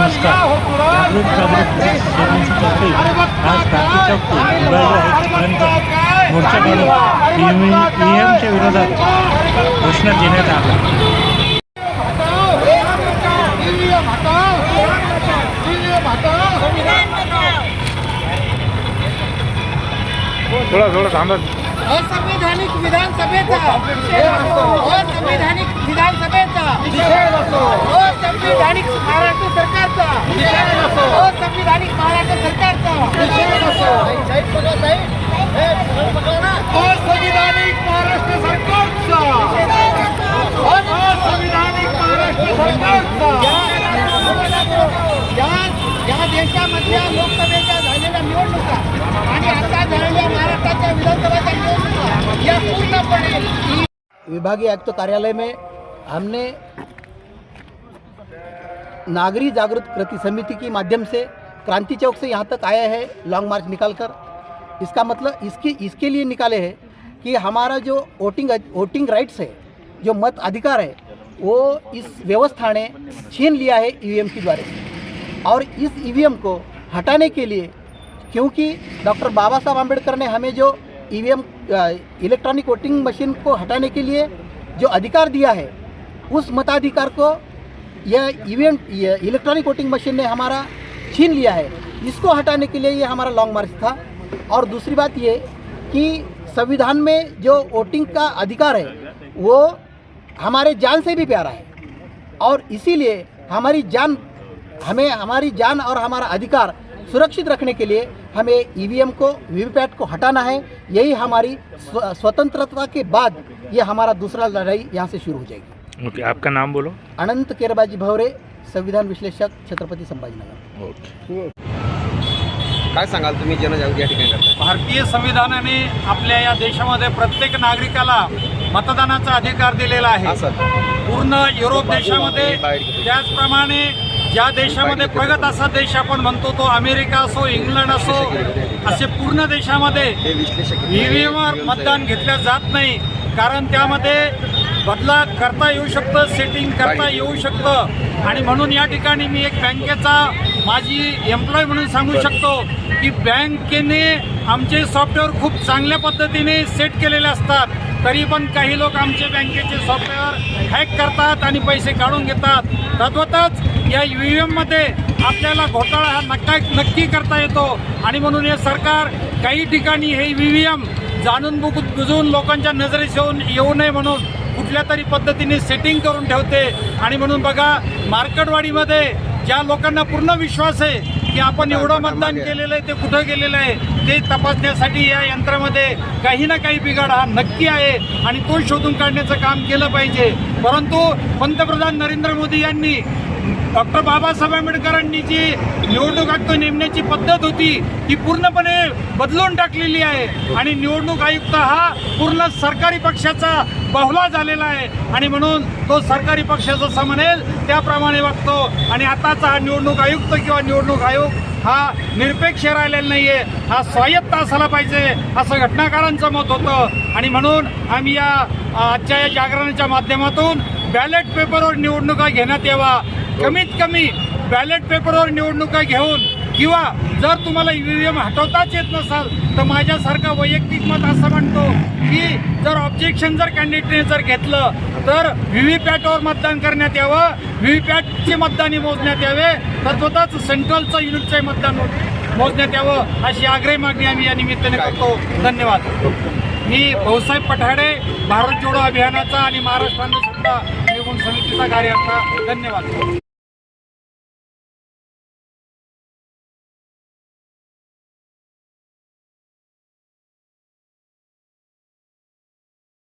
नमस्कार. जागृत जागृत आज क्रांती चौक ते शिवाजीराव हायस्कूलपर्यंत मोर्चा काढून ई एमच्या विरोधात घोषणा देण्यात आला थोडा थोडा थांबा. असंविधानिक विधानसभेचा. असंविधानिक विधानसभेचा. असंविधानिक महाराष्ट्र सरकारचा असंविधानिक महाराष्ट्र सरकारचा असंविधानिक महाराष्ट्र सरकारचा या या देशामधल्या लोकसभेच्या झालेल्या निवडणुका आणि आता झालेल्या महाराष्ट्राच्या विधानसभेच्या निवडणुका या पूर्णपणे विभागीय आयुक्त कार्यालय में हमने नागरी जागृत कृति समिति के माध्यम से क्रांति चौक से यहाँ तक आया है लॉन्ग मार्च निकालकर। इसका मतलब इसकी, इसके लिए निकाले हैं कि हमारा जो वोटिंग वोटिंग राइट्स है, जो मत अधिकार है, वो इस व्यवस्था ने छीन लिया है ईवीएम के द्वारा। और इस ईवीएम को हटाने के लिए, क्योंकि डॉक्टर बाबा साहब आम्बेडकर ने हमें जो ईवीएम इलेक्ट्रॉनिक वोटिंग मशीन को हटाने के लिए जो अधिकार दिया है, उस मताधिकार को यह ईवीएम इलेक्ट्रॉनिक वोटिंग मशीन ने हमारा छीन लिया है। इसको हटाने के लिए ये हमारा लॉन्ग मार्च था। और दूसरी बात ये कि संविधान में जो वोटिंग का अधिकार है, वो हमारे जान से भी प्यारा है। और इसीलिए हमारी जान, हमें हमारी जान और हमारा अधिकार सुरक्षित रखने के लिए हमें ईवीएम को वीवीपैट को हटाना है। यही हमारी स्व- स्वतंत्रता के बाद ये हमारा दूसरा लड़ाई यहाँ से शुरू हो जाएगी। ओके आपका नाम बोलो। अनंत केरबाजी भवरे संविधान विश्लेषक छत्रपती संभाजीनगर। ओके काय सांगाल तुम्ही जनजागृती या ठिकाणी करताय? भारतीय संविधानाने आपल्या या देशामध्ये प्रत्येक नागरिकाला मतदानाचा अधिकार दिलेला हा आहे सर. पूर्ण युरोप देशामध्ये त्याचप्रमाणे ज्या देशामध्ये प्रगत असा देश आपण म्हणतो तो अमेरिका असो इंग्लंड असो असे पूर्ण देशामध्ये हे विश्लेषक मतदान घेतलं जात नाही. कारण त्यामध्ये बदला करता येऊ शकतं सेटिंग करता येऊ शकतं. आणि म्हणून या ठिकाणी मी एक बँकेचा माझी एम्प्लॉय म्हणून सांगू शकतो की बँकेने आमचे सॉफ्टवेअर खूप चांगल्या पद्धतीने सेट केलेले असतात. तरी पण काही लोक आमचे बँकेचे सॉफ्टवेअर हॅक करतात आणि पैसे काढून घेतात. तद्वतच या ई व्ही एममध्ये आपल्याला घोटाळा हा नक्का नक्की करता येतो. आणि म्हणून हे सरकार काही ठिकाणी हे ई व्ही एम जाणून बुक बुजून लोकांच्या नजरेस येऊन येऊ नये म्हणून कुठल्या तरी पद्धतीने सेटिंग करून ठेवते. आणि म्हणून बघा मार्केटवाडीमध्ये ज्या लोकांना पूर्ण विश्वास आहे की आपण एवढं मतदान केलेलं आहे ते कुठं गेलेलं आहे ते तपासण्यासाठी या यंत्रामध्ये काही ना काही बिघाड हा नक्की आहे आणि तो शोधून काढण्याचं काम केलं पाहिजे. परंतु पंतप्रधान नरेंद्र मोदी यांनी डॉक्टर बाबासाहेब आंबेडकरांनी जी निवडणूक आयुक्त नेमण्याची पद्धत होती ती पूर्णपणे बदलून टाकलेली आहे. आणि निवडणूक आयुक्त हा पूर्ण सरकारी पक्षाचा बहुला झालेला आहे. आणि म्हणून तो सरकारी पक्षाचा समनेल म्हणेल त्याप्रमाणे वागतो. आणि आताचा हा निवडणूक आयुक्त किंवा निवडणूक आयोग हा निरपेक्ष राहिलेला नाही आहे हा स्वायत्त असायला पाहिजे. असं घटनाकारांचं मत होतं. आणि म्हणून आम्ही या आजच्या या जागरणाच्या माध्यमातून बॅलेट पेपरवर निवडणुका घेण्यात यावा कमीत कमी बॅलेट पेपरवर निवडणुका घेऊन किंवा जर तुम्हाला ईव्हीएम हटवताच येत नसाल तर माझ्यासारखा वैयक्तिक मत असं म्हणतो की जर ऑब्जेक्शन जर कॅन्डिडेटने जर घेतलं तर व्ही व्ही पॅटवर मतदान करण्यात यावं. व्ही व्ही पॅटचे मतदानी मोजण्यात यावे. तद्वतच सेंट्रलचं युनिटचं मतदान मोजण्यात यावं अशी आग्रही मागणी आम्ही या निमित्ताने करतो. धन्यवाद. मी भाऊसाहेब पठाडे भारत जोडो अभियानाचा आणि महाराष्ट्राने सुद्धा निवडून समितीचा कार्यकर्ता. धन्यवाद.